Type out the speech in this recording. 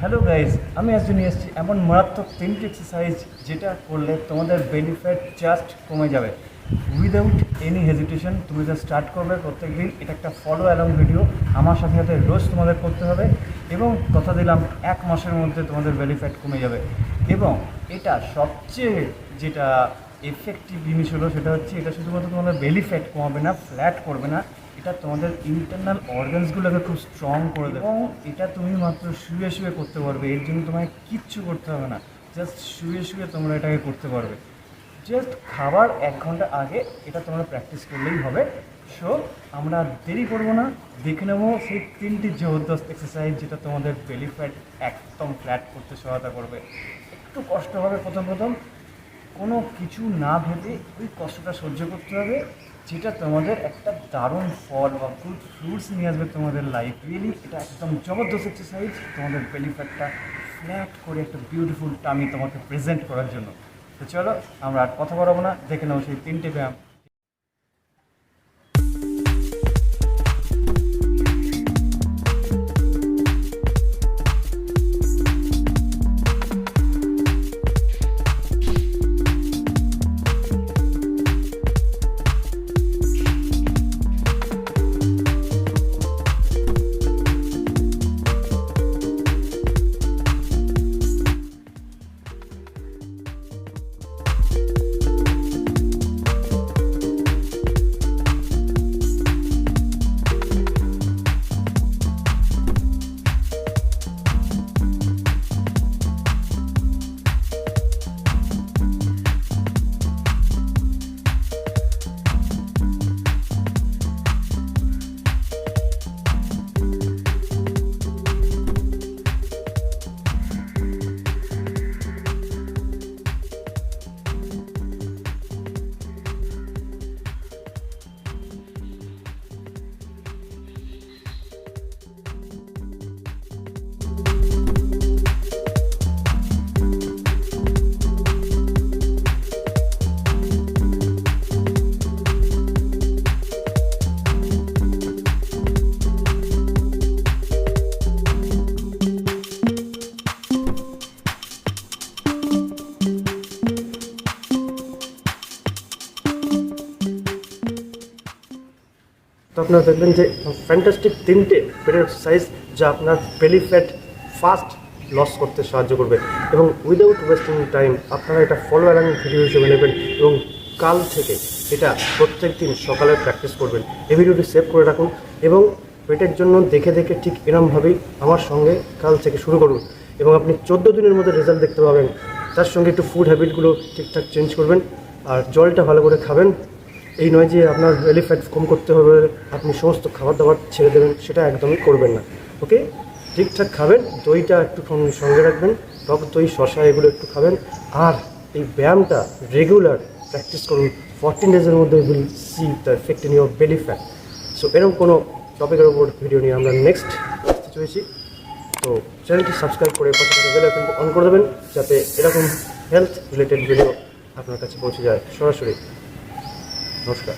Hello guys আমি আজকে নিয়ে এসেছি এমন মারাত্মক তিনটি এক্সারসাইজ যেটা করলে তোমাদের বেনিফিট জাস্ট কমে যাবে। উইদাউট এনি হেজিটেশন তুমি যা স্টার্ট করবে প্রত্যেক দিন এটা একটা ফলো অ্যালং ভিডিও আমার সাথে সাথে রোজ তোমাদের করতে হবে এবং কথা দিলাম এক মাসের মধ্যে তোমাদের বেনিফিট কমে যাবে। এবং এটা সবচেয়ে যেটা এফেক্টিভ জিনিস হলো সেটা হচ্ছে এটা শুধুমাত্র তোমাদের বেলি ফ্যাট কমাবে না ফ্ল্যাট করবে না এটা তোমাদের ইন্টারনাল অর্গানসগুলোকে খুব স্ট্রং করে দেবে। এবং এটা তুমি মাত্র শুয়ে শুয়ে করতে পারবে এর জন্য তোমায় কিচ্ছু করতে হবে না জাস্ট শুয়ে শুয়ে তোমরা এটাকে করতে পারবে। জাস্ট খাবার এক ঘণ্টা আগে এটা তোমরা প্র্যাকটিস করলেই হবে। সো আমরা দেরি করব না দেখে নেব সেই তিনটি জবরদস্ত এক্সারসাইজ যেটা তোমাদের বেলি ফ্যাট একদম ফ্ল্যাট করতে সহায়তা করবে। একটু কষ্ট হবে প্রথম প্রথম কোনো কিছু না ভেবে ওই কষ্টটা সহ্য করতে হবে, যেটা তোমাদের একটা দারুণ ফল বা গুড ফ্রুটস নিয়ে আসবে তোমাদের লাইফ রিয়েলি এটা একদম জবরদস্ত এক্সারসাইজ তোমাদের বেলি ফ্যাটটা ফ্ল্যাট করে একটা বিউটিফুল টামি তোমাকে প্রেজেন্ট করার জন্য। তো চলো, আমরা আর কথা বলব না। দেখে নেব সেই তিনটে ব্যায়াম। তো আপনারা দেখবেন যে ফ্যান্টাস্টিক তিনটে পেটের এক্সারসাইজ যা আপনার বেলি ফ্যাট ফাস্ট লস করতে সাহায্য করবে। এবং উইদাউট ওয়েস্টিং টাইম আপনারা এটা ফলো অ্যালাং ভিডিও হিসেবে নেবেন এবং কাল থেকে এটা প্রত্যেক দিন সকালে প্র্যাকটিস করবেন। এই ভিডিওটি সেভ করে রাখুন এবং পেটের জন্য দেখে দেখে ঠিক এরমভাবেই আমার সঙ্গে কাল থেকে শুরু করুন। এবং আপনি চোদ্দ দিনের মধ্যে রেজাল্ট দেখতে পাবেন। তার সঙ্গে একটু ফুড হ্যাবিটগুলো ঠিকঠাক চেঞ্জ করবেন। আর জলটা ভালো করে খাবেন। এই নয় যে আপনার ফ্যাট কম করতে হবে, আপনি সমস্ত খাবার দাবার ছেড়ে দেবেন, সেটা একদমই করবেন না ওকে ঠিকঠাক খাবেন, দইটা একটু সঙ্গে- রাখবেন, টক দই শশা এগুলো একটু খাবেন, আর এই ব্যায়ামটা রেগুলার প্র্যাকটিস করুন ফর্টিন ডেজের মধ্যে will see the effect in your belly fat so এরকম কোনো টপিকের ওপর ভিডিও নিয়ে আমরা নেক্সট আসতে চলেছি। তো চ্যানেলটি সাবস্ক্রাইব করে পাশে থাকা অন করে দেবেন, যাতে এরকম হেলথ রিলেটেড ভিডিও আপনার কাছে পৌঁছে যায় সরাসরি। নমস্কার